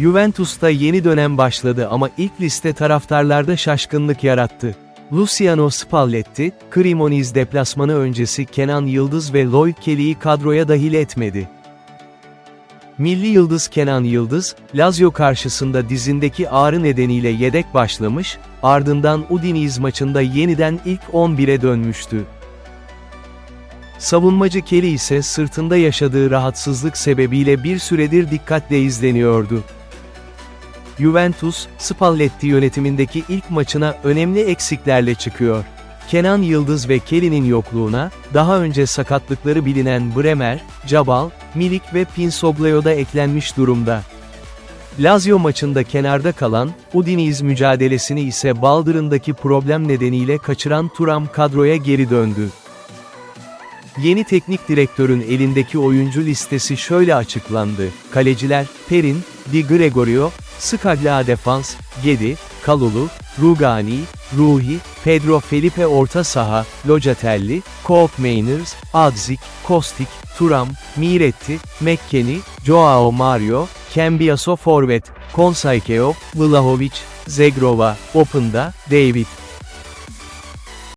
Juventus'ta yeni dönem başladı ama ilk liste taraftarlarda şaşkınlık yarattı. Luciano Spalletti, Cremonese deplasmanı öncesi Kenan Yıldız ve Lloyd Kelly'yi kadroya dahil etmedi. Milli yıldız Kenan Yıldız, Lazio karşısında dizindeki ağrı nedeniyle yedek başlamış, ardından Udinese maçında yeniden ilk 11'e dönmüştü. Savunmacı Kelly ise sırtında yaşadığı rahatsızlık sebebiyle bir süredir dikkatle izleniyordu. Juventus, Spalletti yönetimindeki ilk maçına önemli eksiklerle çıkıyor. Kenan Yıldız ve Kelly'nin yokluğuna, daha önce sakatlıkları bilinen Bremer, Cabal, Milik ve Pinsoglio da eklenmiş durumda. Lazio maçında kenarda kalan, Udinese mücadelesini ise baldırındaki problem nedeniyle kaçıran Turam kadroya geri döndü. Yeni teknik direktörün elindeki oyuncu listesi şöyle açıklandı. Kaleciler, Perin, Di Gregorio, Scaglia Defans, Gedi, Kalulu, Rugani, Ruhi, Pedro Felipe Orta Saha, Locatelli, Coop Mainers, Adzik, Kostik, Turam, Miretti, McKennie, Joao Mario, Cambiaso Forvet, Konsaikeo, Vlahovic, Zegrova, Open'da, David,